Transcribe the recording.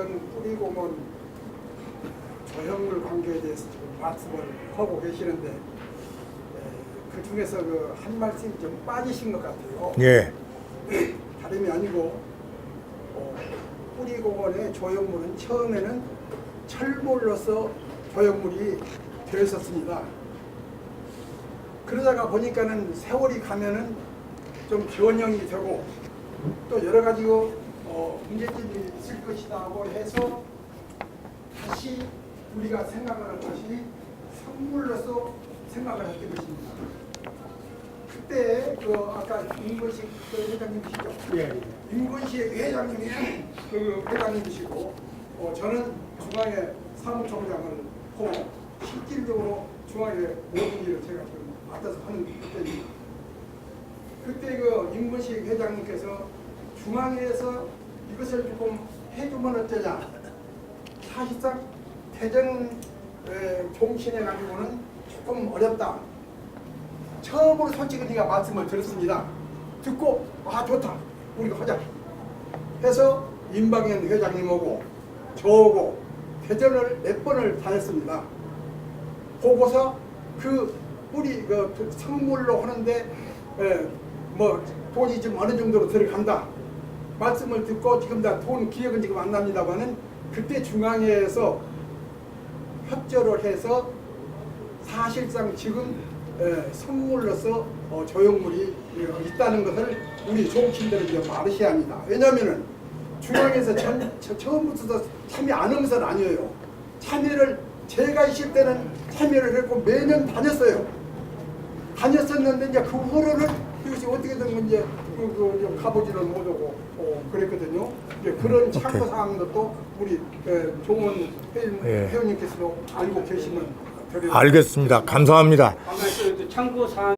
전 뿌리공원 조형물 관계에 대해서 지금 말씀을 하고 계시는데 에, 그 중에서 그 한 말씀이 좀 빠지신 것 같아요. 예. 다름이 아니고 어, 뿌리공원의 조형물은 처음에는 철물로서 조형물이 되어 있었습니다. 그러다가 보니까는 세월이 가면은 좀 변형이 되고 또 여러 가지 어, 문제점이 있을 것이다 고 해서 다시 우리가 생각하는 것이 성물로서 생각을 했던 것입니다. 그때 그 아까 임건식 그 회장님이시죠? 예. 임건식 회장님이 그 회장님이시고 어, 저는 중앙회 사무총장을 하고 실질적으로 중앙회 모든 일을 제가 지금 맡아서 하는 때입니다. 그때 그 임건식 회장님께서 중앙회에서 이것을 조금 해주면 어떠냐. 사실상 대전 에, 종신에 가지고는 조금 어렵다. 처음으로 솔직히 네가 말씀을 들었습니다. 듣고 아 좋다 우리가 하자 해서 임방현 회장님하고 저하고 대전을 몇 번을 다녔습니다. 보고서 그 우리 그 선물로 하는데 에, 뭐 돈이 좀 어느 정도로 들어간다 말씀을 듣고 지금 다 돈 기억은 지금 안 납니다만은 그때 중앙회에서 협조를 해서 사실상 지금 에, 선물로서 어, 조형물이 어, 있다는 것을 우리 종친들은 이제 말으셔야 합니다. 왜냐하면은 중앙에서 전, 저, 처음부터 참여 안 하는 것은 아니에요. 참여를 제가 있을 때는 참여를 했고 매년 다녔어요. 다녔었는데 이제 그 후로는 이것이 어떻게 된 건지 그, 그, 가보지를 못하고 어, 그랬거든요. 이제 그런 참고 사항도 또 우리 에, 종원 회원, 예. 회원님께서도 알고 계시면 드려요. 알겠습니다. 감사합니다. 아마 그 참고 사항